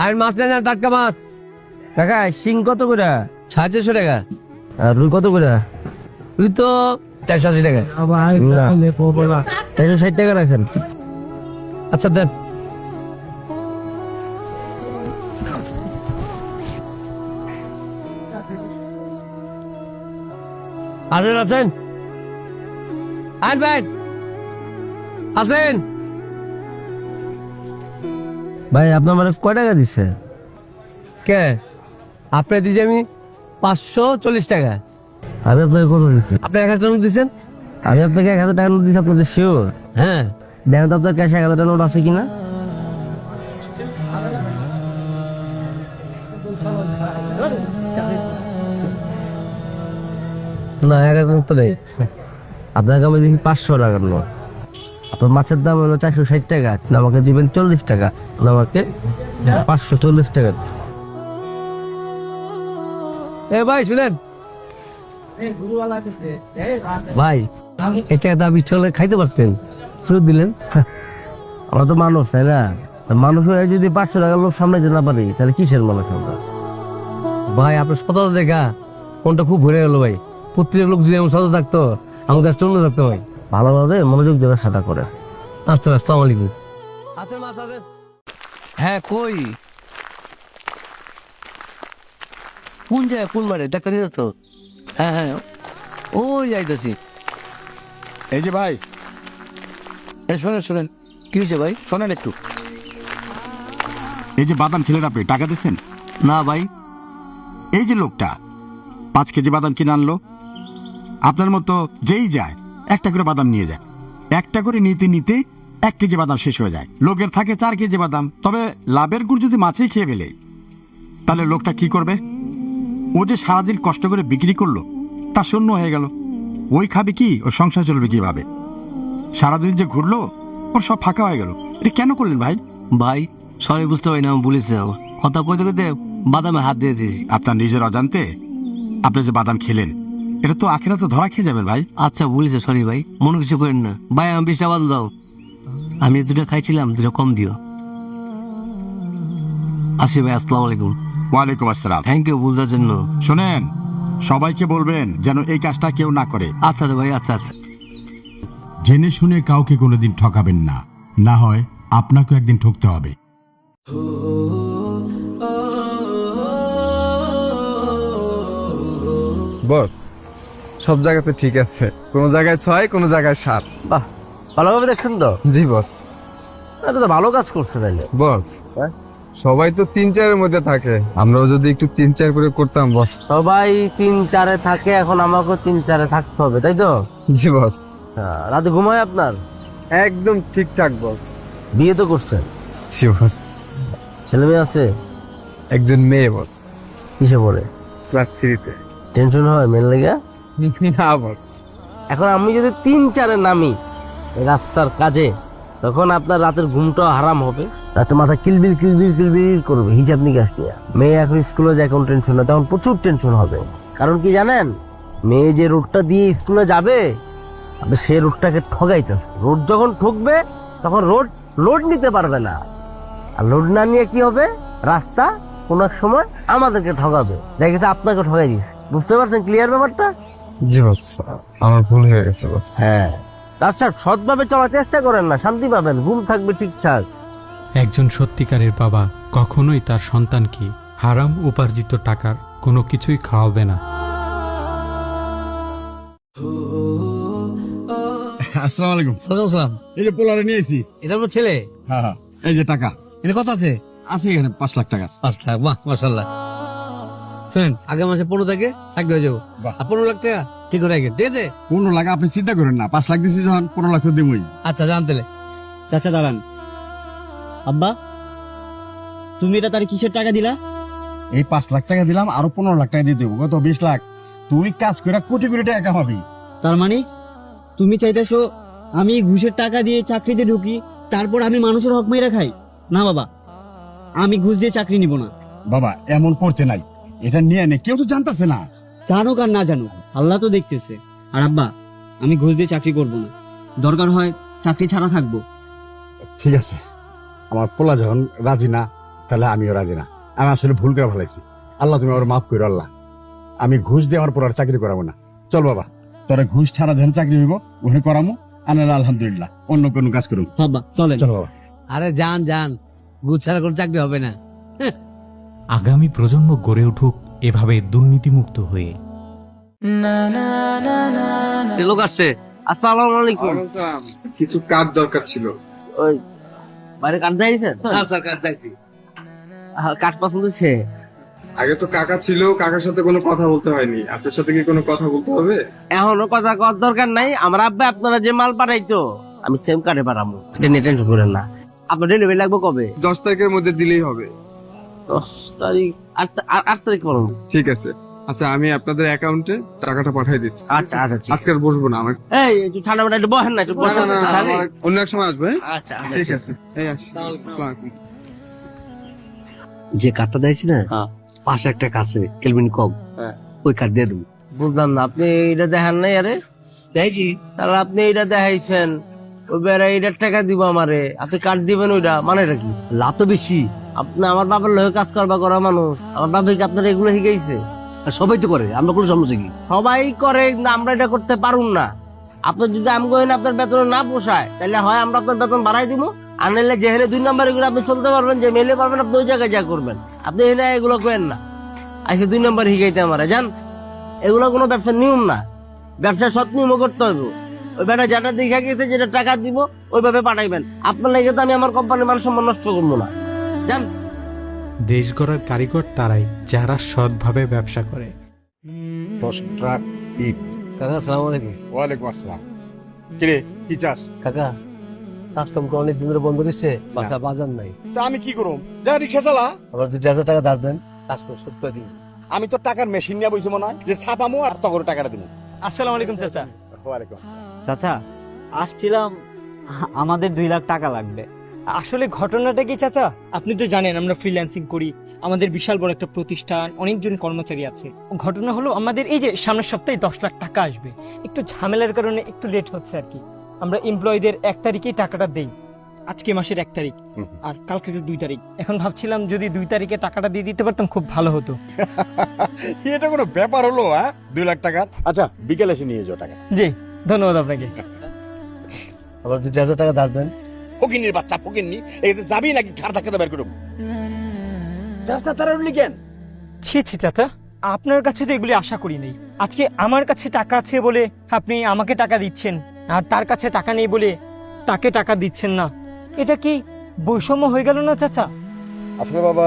আর মাছ নেন না টাটকা মাছ। কাকা শিং কত করে? সাড়ে চারশো টাকা। আর রুই কত করে? তুই তো চারশো আশি টাকা। চারশো ষাট টাকা রাখেন। আচ্ছা দেন। আছেন আছেন আছেন ভাই আপনার মানে কয় টাকা দিচ্ছে কে? আপনি দিয়েছি আমি পাঁচশো চল্লিশ টাকা। আমি আপনাকে কত দিচ্ছি আপনি এক হাজার টাকা দিচ্ছেন আমি আপনাকে এক হাজার টাকা নোট দিচ্ছি আপনাদের শিওর হ্যাঁ। দেখেন তো আপনার ক্যাশে এক হাজার টাকা নোট আছে কিনা? না এক হাজার তো নেই। আপনাকে আমি দেখি পাঁচশো টাকার নোট। আপনার মাছের দাম হলো চারশো ষাট টাকা আমাকে দিবেন চল্লিশ টাকা আমাকে পাঁচশো চল্লিশ টাকা। এ ভাই, শুনেন। ভাই এটা বিশ টাকা খাইতে পারতেন শুধু দিলেন। আমরা তো মানুষ, তাই না? তা মানুষ হয়ে যদি পাঁচশো টাকা লোক সামলাইতে না পারি, তাহলে কিসের মানুষ আমরা? ভাই, আপনার সততা দেখা, মনটা খুব ভরে গেল ভাই। পুত্রের লোক যদি এমন সততা থাকতো, আমাদের চন্দ্র থাকতো ভাই। ভালোভাবে মনোযোগ দেওয়ার সাটা করে। আচ্ছা আসসালামু আলাইকুম। আছেন মাছ আছেন? হ্যাঁ কই? কোন জায়গায় কোন মারে ডাক্তার নিয়ে তো হ্যাঁ হ্যাঁ। ওই যাইতেছি। এই যে ভাই। এই শোনেন শোনেন। কি হয়েছে ভাই? শোনেন একটু। এই যে বাদাম খেলেন আপনি টাকা দিচ্ছেন? না ভাই। এই যে লোকটা পাঁচ কেজি বাদাম কিনে আনলো। আপনার মতো যেই যায় একটা করে বাদাম নিয়ে যায়। একটা করে নিতে নিতে এক কেজি বাদাম শেষ হয়ে যায়। লোকের থাকে চার কেজি বাদাম। তবে লাভের গুড় যদি মাছেই খেয়ে ফেলে তাহলে লোকটা কি করবে? ও যে সারাদিন কষ্ট করে বিক্রি করল তা শূন্য হয়ে গেল। ওই খাবে কি? ওর সংসার চলবে কীভাবে? সারাদিন যে ঘুরলো ওর সব ফাঁকা হয়ে গেল। এটা কেন করলেন ভাই? ভাই সরি বুঝতে পারি না আমি বলেছি কথা কইতে কইতে বাদামে হাত দিয়ে দিয়েছি। আপনার নিজের অজান্তে আপনি যে বাদাম খেলেন এটা তো আখেরা তো ধরা খেয়ে যাবেন ভাই আচ্ছা বলেছে সরি ভাই মনে কিছু করেন না ভাই আমি বিশটা বাদ দাও আমি দুটো খাইছিলাম দুটো কম দিও আসি ভাই আসসালামু আলাইকুম ওয়ালাইকুম আসসালাম থ্যাংক ইউ বুঝার জন্য শোনেন সবাইকে বলবেন যেন এই কাজটা কেউ না করে আচ্ছা ভাই আচ্ছা আচ্ছা জেনে শুনে কাউকে কোনোদিন ঠকাবেন না না হয় আপনাকে একদিন ঠকতে হবে বস সব জায়গাতে ঠিক আছে। কোনো জায়গায় ছয় কোনো জায়গায় সাত। বাহ ভালোভাবে দেখছেন তো? জি বস। এটা তো ভালো কাজ করছে তাইলে। বস হ্যাঁ? সবাই তো তিন চারের মধ্যে থাকে। আমরাও যদি একটু তিন চার করে করতাম বস। সবাই তিন চারে থাকে এখন আমাকেও তিন চারে থাকতে হবে তাই তো? জি বস। হ্যাঁ, রাতে ঘুমায় আপনার? একদম ঠিকঠাক বস। বিয়ে তো করছেন জি বস। ছেলে মেয়ে আছে? একজন মেয়ে বস। কিসে পড়ে? ক্লাস থ্রিতে। টেনশন হয় মেন লেগে? না বস এখন আমি যদি তিন চারে নামি রাস্তার কাজে তখন আপনার রাতের ঘুমটাও হারাম হবে। রাতে মাথা কিলবিল কিলবিল কিলবিল করবে হিজাব নিকাশ নিয়ে। মেয়ে এখন স্কুলে যায় এখন টেনশন না তখন প্রচুর টেনশন হবে। কারণ কি জানেন মেয়ে যে রোডটা দিয়ে স্কুলে যাবে আপনি সে রোডটাকে ঠগাইতেছে। রোড যখন ঠকবে তখন রোড লোড নিতে পারবে না। আর লোড না নিয়ে কি হবে? রাস্তা কোন এক সময় আমাদেরকে ঠগাবে। দেখা গেছে আপনাকে ঠগাই দিস বুঝতে পারছেন ক্লিয়ার ব্যাপারটা? জি বস আমার ভুল হয়ে গেছে বস হ্যাঁ। আচ্ছা সৎভাবে চলার চেষ্টা করেন না শান্তি পাবেন ঘুম থাকবে ঠিকঠাক। একজন সত্যিকারের বাবা কখনোই তার সন্তানকে হারাম উপার্জিত টাকার কোনো কিছুই খাওয়াবে না। আসসালামু আলাইকুম। সালাম। এই যে পোলারে নিয়েছি এটা আপনার ছেলে? হ্যাঁ হ্যাঁ। এই যে টাকা। এটা কত আছে? আছে এখানে পাঁচ লাখ টাকা আছে। পাঁচ লাখ বাহ মাসাল্লাহ শুনেন আগে মাসে পনেরো থেকে চাকরি হয়ে যাব। আর পনেরো লাখ টাকা ঠিক করে রাখেন ঠিক আছে? পনেরো লাখ আপনি চিন্তা করেন না পাঁচ লাখ দিচ্ছি যখন পনেরো লাখ তো দিবই। আচ্ছা জানতেলে চাচা দাঁড়ান। আব্বা তুমি এটা তার কিসের টাকা দিলা? এই পাঁচ লাখ টাকা দিলাম আরও পনেরো লাখ টাকা দিয়ে দেবো কত? বিশ লাখ। তুই কাজ করে কোটি কোটি টাকা কামাবি। তার মানে তুমি চাইতেছো আমি ঘুষের টাকা দিয়ে চাকরিতে ঢুকি তারপর আমি মানুষের হক মেরে খাই? না বাবা। আমি ঘুষ দিয়ে চাকরি নিব না। বাবা এমন করতে নাই। এটা নিয়ে নে কেউ তো জানতেছে না। জানুক আর না জানুক আল্লাহ তো দেখতেছে। আর আব্বা আমি ঘুষ দিয়ে চাকরি করব না। দরকার হয় চাকরি ছাড়া থাকব। ঠিক আছে। আমার পোলা যখন রাজি না তাহলে আমিও রাজি না। আমি আসলে ভুল করে ফেলাইছি। আল্লাহ তুমি আমার মাফ করো আল্লাহ। আমি ঘুষ দিয়ে আমার পর আর চাকরি করাবো না। চল বাবা। তোরা ঘুষ ছাড়া যেন চাকরি হইব ওখানে করামো। আনালা আলহামদুলিল্লাহ অন্য কোনো কাজ করুন বাবা চলেন। চলো বাবা। আরে যান যান। ঘুষ ছাড়া কোনো চাকরি হবে না। আগামী প্রজন্ম গড়ে উঠুক এভাবে দুর্নীতিমুক্ত হয়ে। লোক আসছে। আসসালামু আলাইকুম। কিছু কাজ দরকার ছিল? ওই বাইরে কাঠ দিয়েছেন হ্যাঁ স্যার কাঠ পছন্দ হচ্ছে? আগে তো কাকা ছিল কাকার সাথে কোনো কথা বলতে হয়নি। আপনার সাথে কি কোনো কথা বলতে হবে? এখনও কথা কর দরকার নাই। আমার আব্বা আপনারা যে মাল পাঠাইতো আমি সেম কার্ডে পাঠাবো। এটা নিয়ে টেনশন করেন না। আপনার ডেলিভারি লাগবে কবে? দশ তারিখের মধ্যে দিলেই হবে। দশ তারিখ আট আট- আট তারিখ পর্যন্ত ঠিক আছে। আচ্ছা আমি আপনাদের অ্যাকাউন্টে টাকাটা পাঠিয়ে দিচ্ছি। আচ্ছা আচ্ছা আজকে আর বসবো না আমার এই একটু ঠান্ডা মাঠা একটু বহেন না একটু বসেন না, অন্য এক সময় আসবে হ্যাঁ? আচ্ছা আচ্ছা, ঠিক আছে। এই আসসালামু আলাইকুম। যে কার্ডটা দিয়েছি না হ্যাঁ। পাশে একটা কাছে কেলভিন কম হ্যাঁ। ওই কার্ড দিয়ে দেবো। বুঝলাম না আপনি এটা দেখেন নাই আরে? দেখছি তাহলে আপনি এটা দেখাইছেন। ওই বেড়া এইটার টাকা দিব আমারে। আপনি দিবেন ওইটা মানে কি? লাভ তো বেশি। আপনি আমার বাবার লয়ে কাজ করবা করা মানুষ। আমার বাবা কি আপনার এগুলো শিখাইছে। আর সবাই তো করে আমরা কোনো সমস্যা কি? সবাই করে কিন্তু আমরা এটা করতে না। যদি আমি কহেন আপনার বেতন না পোষায় তাহলে হয় আমরা আপনার বেতন বাড়াই দিব আর নাহলে যে হেলে দুই নাম্বার এগুলো আপনি চলতে পারবেন যে মেলে পারবেন আপনি ওই জায়গায় যা করবেন। আপনি এনে এগুলো কেন না। আজকে দুই নাম্বার শিখাইতে আমারে জান? এগুলো কোনো ব্যবসার নিয়ম না। ব্যবসা সৎ নিয়মও করতে হবে ওই বেটা যেটা দেখা গেছে যেটা টাকা দিব ওইভাবে পাঠাইবেন। আপনার লাগে তো আমি আমার কোম্পানির মান সম্মান নষ্ট করব না। জান দেশ গড়ার কারিগর তারাই যারা সৎভাবে ব্যবসা করে। দশ ট্রাক ইট। কাকা সালাম আলাইকুম। ওয়ালাইকুম আসসালাম। কিরে কি চাস? কাকা কাজ কাম করে অনেক দিন ধরে বন্ধ দিচ্ছে বাসা বাজার নাই। তা আমি কি করুম? যা রিক্সা চালা। আবার দুই হাজার টাকা দাস দেন কাজ করে করে দিন আমি তো টাকার মেশিন নিয়ে বসে মনে হয় যে ছাপামো আর তখন টাকাটা দিব আসসালামু আলাইকুম চাচা। ওয়ালাইকুম চাচা আসছিলাম আমাদের দুই লাখ টাকা লাগবে। আসলে ঘটনাটা কি চাচা? আপনি তো জানেন আমরা ফ্রিল্যান্সিং করি। আমাদের বিশাল বড় একটা প্রতিষ্ঠান অনেকজন কর্মচারী আছে। ঘটনা হলো আমাদের এই যে সামনের সপ্তাহে দশ লাখ টাকা আসবে। একটু ঝামেলার কারণে একটু লেট হচ্ছে আর কি। আমরা এমপ্লয়ীদের এক তারিখেই টাকাটা দেই। আজকে মাসের এক তারিখ আর কালকে তো দুই তারিখ। এখন ভাবছিলাম যদি দুই তারিখে টাকাটা দিয়ে দিতে পারতাম খুব ভালো হতো। এটা কোনো ব্যাপার হলো হ্যাঁ? দুই লাখ টাকা? আচ্ছা বিকেলে এসে নিয়ে যাও টাকা। জি ধন্যবাদ আপনাকে। আবার দুই হাজার টাকা দাস দেন। ফকিনির বাচ্চা ফকিনি এতে যাবি নাকি ঘাড় ধাক্কাতে বের করুম রাস্তা তারা উঠলি কেন? ছি ছি চাচা আপনার কাছে তো এগুলি আশা করি নেই। আজকে আমার কাছে টাকা আছে বলে আপনি আমাকে টাকা দিচ্ছেন আর তার কাছে টাকা নেই বলে তাকে টাকা দিচ্ছেন না। এটা কি বৈষম্য হয়ে গেল না চাচা? আসলে বাবা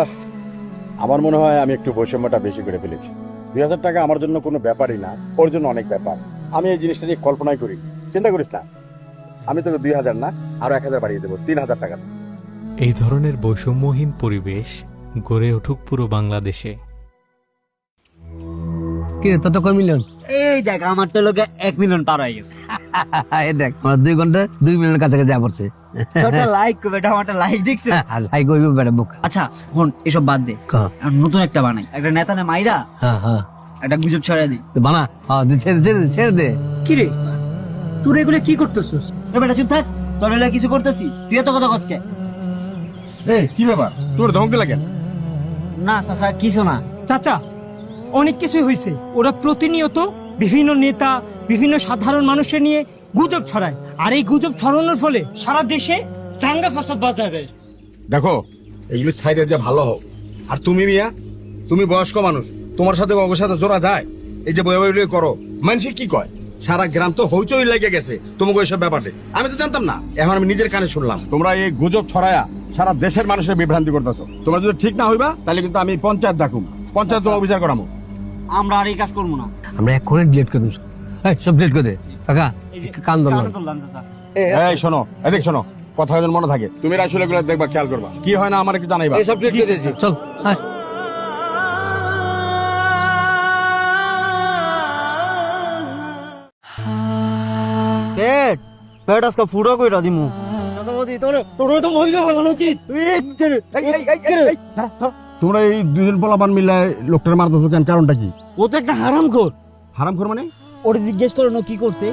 আমার মনে হয় আমি একটু বৈষম্যটা বেশি করে ফেলেছি। দুই হাজার টাকা আমার জন্য কোনো ব্যাপারই না ওর জন্য অনেক ব্যাপার। আমি এই জিনিসটা নিয়ে কল্পনাই করি চিন্তা করিস না। আমি তোকে দুই হাজার না আরও এক হাজার বাড়িয়ে দেবো তিন হাজার টাকা। এই ধরনের বৈষম্যহীন পরিবেশ গড়ে উঠুক পুরো বাংলাদেশে। কি রে, তোর তো কয় মিলিয়ন এই দেখ আমার তো লোকে এক মিলিয়ন পার হয়ে গেছে। এই দেখ আমার দুই ঘণ্টা দুই কাছাকাছি যা পড়ছে। লাইক বেটা লাইক দেখছে আর লাই বেটা বুক। আচ্ছা হন এসব বাদ দে। নতুন একটা বানাই। একটা নেতা না মাইরা হ্যাঁ হ্যাঁ। একটা গুজব ছড়াই তো বানা। হ্যাঁ ছেড়ে ছেড়ে দে, ছেড়ে দে। কি রে? তোর এগুলো কি করতেছিস? এ বেটা চুপ থাক। তোর এগুলো কিছু করতেছি। তুই এত কথা কসকে? এই কি ব্যাপার? তোর ধমক লাগে না চাচা কিছু না। চাচা অনেক কিছুই হয়েছে ওরা প্রতিনিয়ত বিভিন্ন নেতা বিভিন্ন সাধারণ মানুষের নিয়ে গুজব ছড়ায়। আর এই গুজব ছড়ানোর ফলে সারা দেশে দাঙ্গা ফাসাদ বাজায় দেয়। দেখো এগুলো ছাইরে যে ভালো হোক। আর তুমি মিয়া তুমি বয়স্ক মানুষ তোমার সাথে সাথে জোড়া যায়। এই যে বয়ে বয়ে করো মানুষে কি কয়? সারা গ্রাম তো হইচই লেগে গেছে তোমাকে ওইসব ব্যাপারে। আমি তো জানতাম না এখন আমি নিজের কানে শুনলাম। তোমরা এই গুজব ছড়ায়া সারা দেশের মানুষের বিভ্রান্তি করতেছো। তোমরা যদি ঠিক না হইবা তাহলে কিন্তু আমি পঞ্চায়েত ডাকুম। পঞ্চায়েত তোমার বিচার করামো। আমরা আর এই কাজ করব না আমরা এক্ষুনি ডিলিট করে দেবো এই, সব ডিলিট করে দে কাকা কান ধরলাম এই শোনো এদিক শোনো কথা যেন মনে থাকে তুমি আসলে এগুলো দেখবা খেয়াল করবা কি হয় না আমার একটু জানাইবা সব ডিলিট করে দিয়েছি চল হ্যাঁ পেট পেট আজকে ফুটো কইরা দিমু তোমরা এই দুজন পোলাপান মিলে লোকটার মারতেছো কেন? কারণটা কি? ও তো একটা হারাম খোর হারাম খোর মানে? ওরে জিজ্ঞেস করো না কি করছে?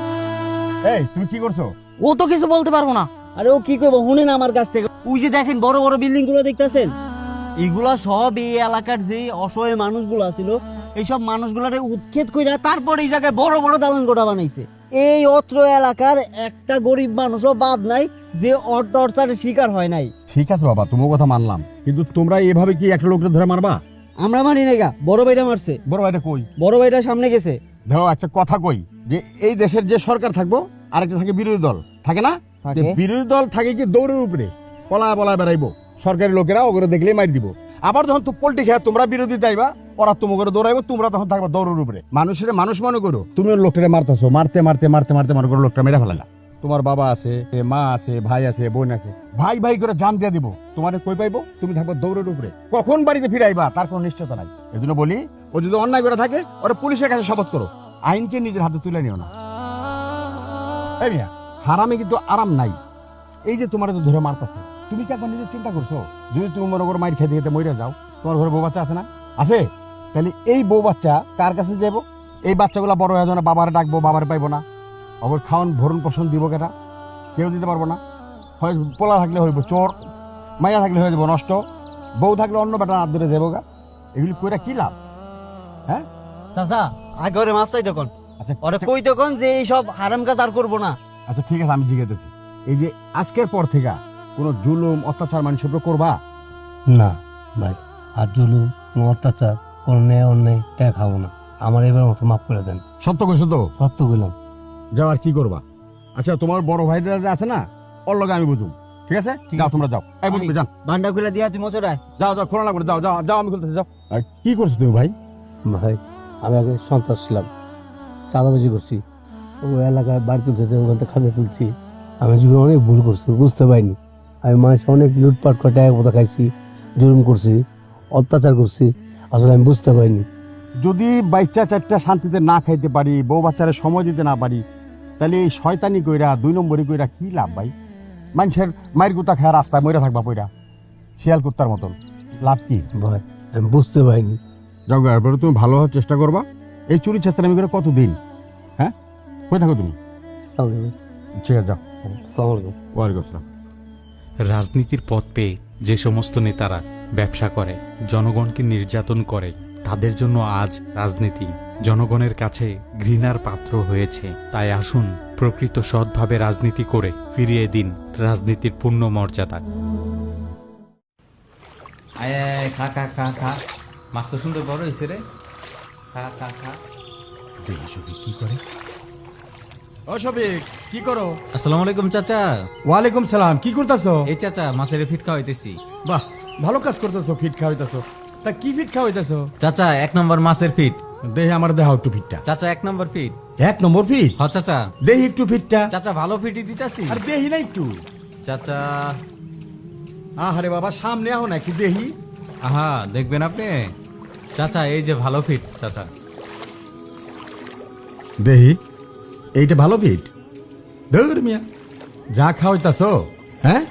এই তুমি কি করছ? ও তো কিছু বলতে পারব না। আরে ও কি করব শুনে না আমার কাছ থেকে। ওই যে দেখেন বড় বড় বিল্ডিংগুলো দেখতেছেন? এগুলা সব এই এলাকার যে অসহায় মানুষগুলো ছিল এইসব মানুষগুলারে উৎক্ষেপ কইরা তারপর এই জায়গায় বড় বড় দালান কোঠা বানাইছে। এই অত্র এলাকার একটা গরিব মানুষও বাদ নাই যে অর্থ অটর্চারের শিকার হয় নাই। ঠিক আছে বাবা তোমার কথা মানলাম। কিন্তু তোমরা এভাবে কি একটা লোকটা ধরে মারবা? আমরা মানি না গা বড় ভাইটা মারছে। বড় ভাইটা কই? বড় ভাইটা সামনে গেছে। দেখো একটা কথা কই যে এই দেশের যে সরকার থাকব আরেকটা থাকে বিরোধী দল। থাকে না? যে বিরোধী দল থাকে কি দৌড়ের উপরে পলা পলায় বেড়াইবো। সরকারি লোকেরা ওগুলো দেখলেই মারি দিব। আবার যখন তো পোল্ট্রি খেয়ে তোমরা বিরোধী যাইবা ওরা তোমাকে দৌড়াইবো তোমরা তখন থাকবা দৌড়ের উপরে। মানুষের মানুষ মনে করো তুমি লোকটারে মারতেছো মারতে মারতে মারতে মারতে মনে করো লোকটা মেরে ফেলালা। তোমার বাবা আছে মা আছে, ভাই আছে, বোন আছে, ভাই ভাই করে জান দিয়ে দিব। তোমার কই পাইবো? তুমি থাকবা দৌড়ের উপরে। কখন বাড়িতে ফিরাইবা? তার কোনো নিশ্চয়তা নাই। এই বলি, ও যদি অন্যায় করে থাকে, ওরা পুলিশের কাছে শপথ করো। আইনকে নিজের হাতে তুলে নিও না। হারামে কিন্তু আরাম নাই। এই যে তোমার ধরে মারতাছে, তুমি কি একবার নিজে চিন্তা করছ? যদি তুমি মনে করো মাইর খেতে খেতে মরে যাও, তোমার ঘরে বউ বাচ্চা আছে না? আছে? তাহলে এই বউ বাচ্চা কার কাছে যাব এই বাচ্চাগুলো বড় হয়ে যাবে বাবার ডাকবো, বাবার পাইবো না। অবর খাওয়ান ভরণ পোষণ দিব কেটা? কেউ দিতে পারব না। হয় পোলা থাকলে হইব চোর মাইয়া থাকলে হয়ে যাব নষ্ট বউ থাকলে অন্য বেটা হাত ধরে দেবো গা এগুলি কইরা কি লাভ? হ্যাঁ? চাচা আগে ওরে মাছ চাই তখন আচ্ছা ওরে কই তখন যে এই সব হারাম কাজ আর করব না। আচ্ছা ঠিক আছে আমি জিজ্ঞেস এই যে আজকের পর থেকে কোনো জুলুম অত্যাচার মানুষের উপর করবা? না ভাই আর জুলুম কোনো অত্যাচার কোনো ন্যায় অন্যায় টাকা খাব না। আমার এবার মতো মাফ করে দেন। সত্য কই সত্য সত্য কইলাম। যাও আর কি করবা? আচ্ছা তোমার বড় ভাইরা যে আছে না ওর লগে আমি বুঝুম ঠিক আছে? যাও তোমরা যাও। এই ভান্ডা খুলে দিয়া তুই মচড়ায় যাও যাও খোলা করে যাও যাও যাও আমি খুলতেছি যাও। আর কি করছ তুমি ভাই? ভাই আমি আগে সন্ত্রাস ছিলাম। চাঁদাবাজি করছি। ও এলাকায় বাড়ি তুলছে ওখান থেকে খাজা তুলছি। আমি জীবনে অনেক ভুল করছি বুঝতে পারিনি। আমি মানুষ অনেক লুটপাট করে টাকা পয়সা খাইছি জুলুম করছি অত্যাচার করছি। আসলে আমি বুঝতে পারিনি। যদি বাচ্চা চারটা শান্তিতে না খাইতে পারি বউ বাচ্চারা সময় দিতে না পারি তাহলে এই শয়তানি কইরা দুই নম্বরই কইরা কি লাভ ভাই? মানুষের মায়ের কুত্তা খায় রাস্তায় মরে থাকবা পইরা শিয়াল কুত্তার মতন। লাভ কি? ভাই আমি বুঝতে পারিনি। যাও গা, এরপরে তুমি ভালো হওয়ার চেষ্টা করবা। এই চুরি চেষ্টামি করে কতদিন? হ্যাঁ? কই থাকো তুমি? ঠিক আছে যাও। ওয়ালাইকুম আসসালাম। রাজনীতির পথ পেয়ে যে সমস্ত নেতারা ব্যবসা করে জনগণকে নির্যাতন করে তাদের জন্য আজ রাজনীতি। জনগণের কাছে ঘৃণার পাত্র হয়েছে। তাই আসুন প্রকৃত সৎভাবে রাজনীতি করে ফিরিয়ে দিন রাজনীতির পূর্ণ মর্যাদা আয় আয় খা খা খা খা। মাছ তো সুন্দর বড় হয়েছে রে। খা খা খা। দেখি সবই কি করে। ও কি করো? আসসালামু আলাইকুম চাচা। ওয়ালাইকুম সালাম কি করতেছো? এই চাচা মাছের ফিট খাওয়াইতেছি বাহ ভালো কাজ করতেছো ফিট খাওয়াইতেছো তা কি ফিট খাওয়াইতেছো? চাচা এক নম্বর মাছের ফিট। দেহে আমার দেহা একটু ফিটটা। চাচা এক নম্বর ফিট। এক নম্বর ফিট? হ চাচা। দেহি একটু ফিটটা? চাচা ভালো ফিটই দিতাছি। আর দেহি না একটু? চাচা। আহারে বাবা সামনে আহ না একটু দেহি? আহা দেখবেন আপনি। চাচা এই যে ভালো ফিট চাচা। দেহি এইটা ভালো ফিট? ধর মিয়া যা খাওয়াইতাছো হ্যাঁ?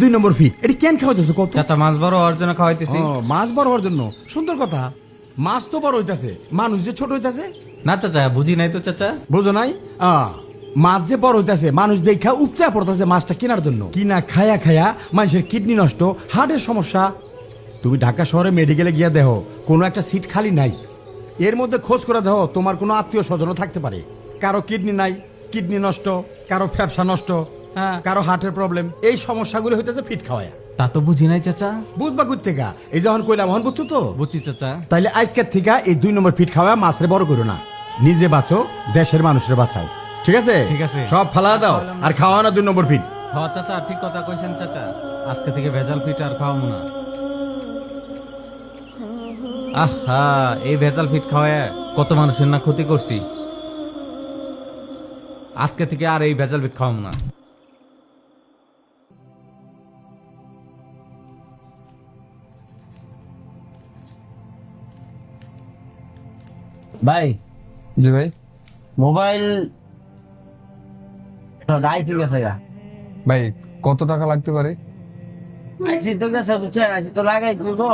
দুই নম্বর ফিট এটা কেন খাওয়াইতাছো কত? চাচা মাছ বড় হওয়ার জন্য খাওয়াইতেছি ও, মাছ বড় হওয়ার জন্য। সুন্দর কথা। মাছ তো বড় হইতাছে। মানুষ যে ছোট হইতাছে? না চাচা বুঝি নাই তো চাচা। বুঝো নাই? আ, মাছ যে বড় হইতাছে মানুষ দেখা উপচা পড়তেছে মাছটা কেনার জন্য। কিনা খায়া খায়া মানুষের কিডনি নষ্ট হার্টের সমস্যা। তুমি ঢাকা শহরে মেডিকেলে গিয়া দেহ কোনো একটা সিট খালি নাই। এর মধ্যে খোঁজ করে দেহ তোমার কোনো আত্মীয় স্বজনও থাকতে পারে। কারও কিডনি নাই কিডনি নষ্ট কারও ফ্যাপসা নষ্ট। কারও হার্টের প্রবলেম এই সমস্যাগুলো হইতেছে ফিট খাওয়ায়া। তা তো বুঝি নাই চাচা। বুঝবা এই যখন কইলাম হন বুঝছ তো? বুঝছি চাচা। তাইলে আজকের থেকে এই দুই নম্বর ফিট খাওয়া মাছরে বড় করো না। নিজে বাঁচো দেশের মানুষের বাঁচাও। ঠিক আছে? ঠিক আছে। সব ফালা দাও আর খাওয়া না দুই নম্বর ফিট। হ চাচা ঠিক কথা কইছেন চাচা। আজকে থেকে ভেজাল ফিট আর খাওয়াবো না। আহা এই ভেজাল ফিট খাওয়ায় কত মানুষের না ক্ষতি করছি। আজকে থেকে আর এই ভেজাল ফিট খাওয়াবো না। ভাই। জি ভাই। মোবাইল আইসি গেছে গা। ভাই কত টাকা লাগতে পারে? আইসি তো গেছে বুঝছেন আইসি তো লাগাই তো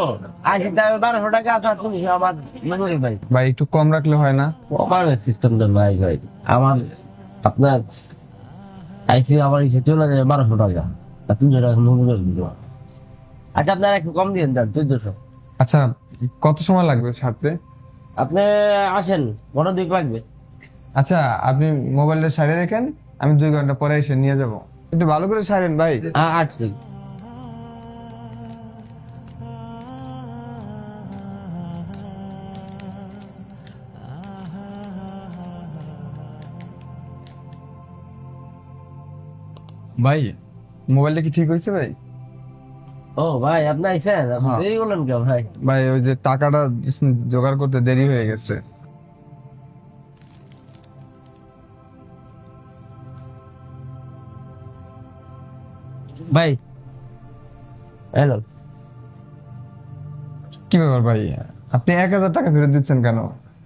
আইসি দামে বারোশো টাকা আছে তুমি আমার মেমোরি ভাই। ভাই একটু কম রাখলে হয় না? আমার সিস্টেম দেন ভাই ভাই। আমার আপনার আইসি আমার ইসে চলে যায় বারোশো টাকা। তা তিনশো টাকা মেমোরি দিব। আচ্ছা আপনার একটু কম দিন যান চোদ্দশো। আচ্ছা কত সময় লাগবে ছাড়তে আপনি আসেন বড় দিক লাগবে। আচ্ছা আপনি মোবাইলটা সারিয়ে রেখেন আমি দুই ঘণ্টা পরে এসে নিয়ে যাব। একটু ভালো করে সারেন ভাই। আচ্ছা। ভাই মোবাইলটা কি ঠিক হয়েছে ভাই? ও ভাই আপনি আইসেন আপনি হ্যাঁ। দেরি করলেন কেন ভাই? ভাই ওই যে টাকাটা জোগাড় করতে দেরি হয়ে গেছে। ভাই। হ্যালো। কি ব্যাপার ভাই? আপনি এক হাজার টাকা ফেরত দিচ্ছেন কেন?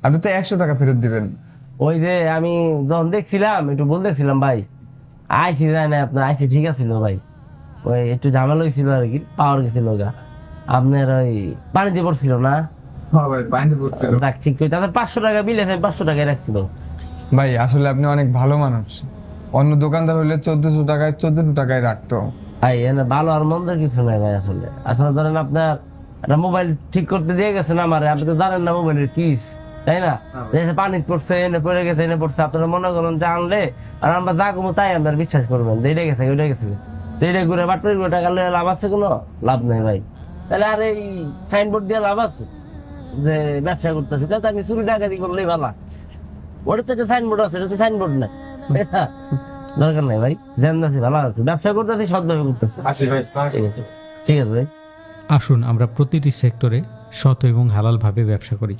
আপনি তো একশো টাকা ফেরত দিবেন। ওই যে আমি যখন দেখছিলাম একটু বলতেছিলাম ভাই। আইসি যায় না আপনার আইসি ঠিক আছিল ভাই? ওই একটু ঝামেলা হয়েছিল আর কি পাওয়ার গেছিল গা। আপনার ওই পানিতে পড়ছিল না? হ্যাঁ ভাই পড়ছিল। ঠিক করে তাদের পাঁচশো টাকা বিল আছে পাঁচশো টাকায় রাখছিল। ভাই আসলে আপনি অনেক ভালো মানুষ। অন্য দোকানদার হলে চোদ্দশো টাকায় চোদ্দশো টাকায় রাখতো। ভাই এনে ভালো আর মন্দের কিছু নাই ভাই আসলে। আসলে ধরেন আপনার একটা মোবাইল ঠিক করতে দিয়ে গেছেন আমার আপনি তো জানেন না মোবাইলের কিস তাই না? দেখে পানি পড়ছে এনে পড়ে গেছে এনে পড়ছে আপনারা মনে করেন যে আনলে আর আমরা যা কমো তাই আপনার বিশ্বাস করবেন। এটা গেছে ওইটা গেছে। এটা ঘুরে টাকা লাভ আছে কোনো? লাভ নেই ভাই। তাহলে আর এই সাইনবোর্ড দিয়ে লাভ আছে? যে ব্যবসা করতেছে তাহলে আমি চুরি ডাকাতি করলেই ভালো। থেকে সাইনবোর্ড আছে এটা সাইনবোর্ড নাই দরকার নাই ভাই। জান আছে ভালো আছে। ব্যবসা করতেছি সৎভাবে করতেছে। আসি ভাই ঠিক আছে। ঠিক আছে ভাই। আসুন আমরা প্রতিটি সেক্টরে সৎ এবং হালালভাবে ব্যবসা করি।